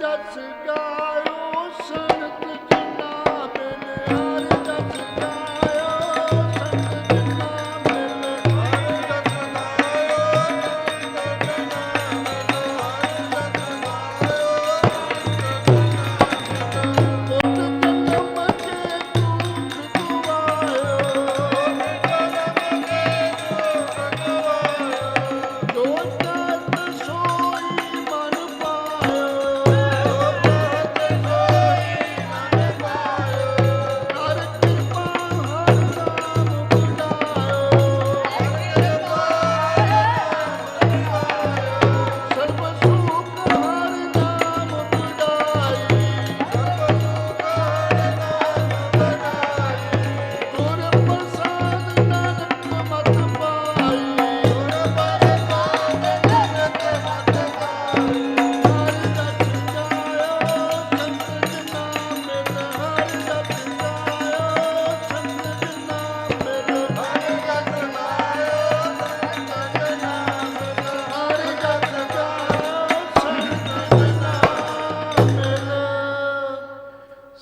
ਜਸ ਗਾਇਓ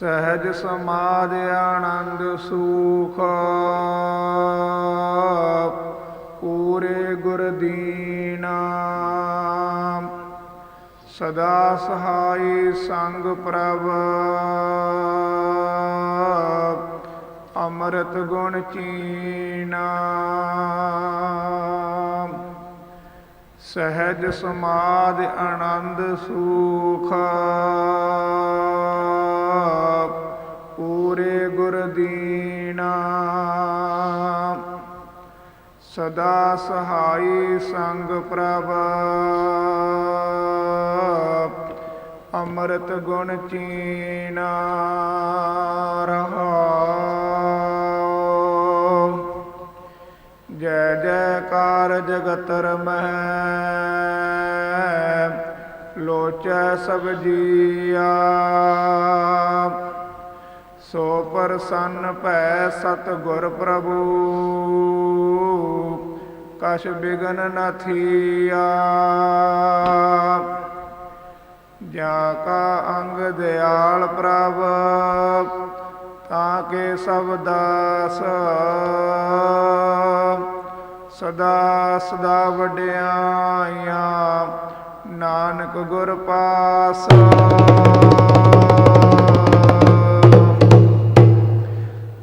ਸਹਿਜ ਸਮਾਧ ਆਨੰਦ ਸੁਖ। ਪੂਰੇ ਗੁਰ ਦੀਨਾ। ਸਦਾ ਸਹਾਈ ਸੰਗ ਪ੍ਰਭ। ਅੰਮ੍ਰਿਤ ਗੁਣ ਚੀਨਾ। ਸਹਿਜ ਸਮਾਧ ਆਨੰਦ ਸੁਖ। ਦੀਨਾ ਸਦਾ ਸਹਾਈ ਸੰਗ ਪ੍ਰਭ ਅੰਮ੍ਰਿਤ ਗੁਣ ਚੀਨਾ ਰਹਾਉ ਜੈ ਜੈਕਾਰ ਜਗਤ ਰਮਹਿ ਲੋਚੈ ਸਭ ਜੀਆ ਸੋ ਪ੍ਰਸੰਨ ਭੈ ਸਤ ਗੁਰ ਪ੍ਰਭੂ, ਕਛ ਬਿਗਨ ਨ ਥੀਆ। ਜਾ ਕਾ ਅੰਗ ਦਿਆਲ ਪ੍ਰਭ, ਤਾਂ ਕੇ ਸਭ ਦਾਸ। ਸਦਾ ਸਦਾ ਵਡਿਆਈਆਂ, ਨਾਨਕ ਗੁਰ ਪਾਸ।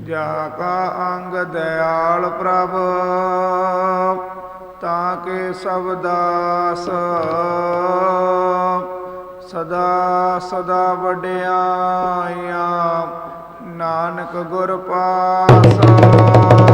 ਜਾ ਕਾ ਅੰਗ ਦਿਆਲ ਪ੍ਰਭ, ਤਾਂ ਕੇ ਸਭ ਦਾਸ ਸਦਾ ਸਦਾ ਵਡਿਆਈਆਂ, ਨਾਨਕ ਗੁਰ ਪਾਸ।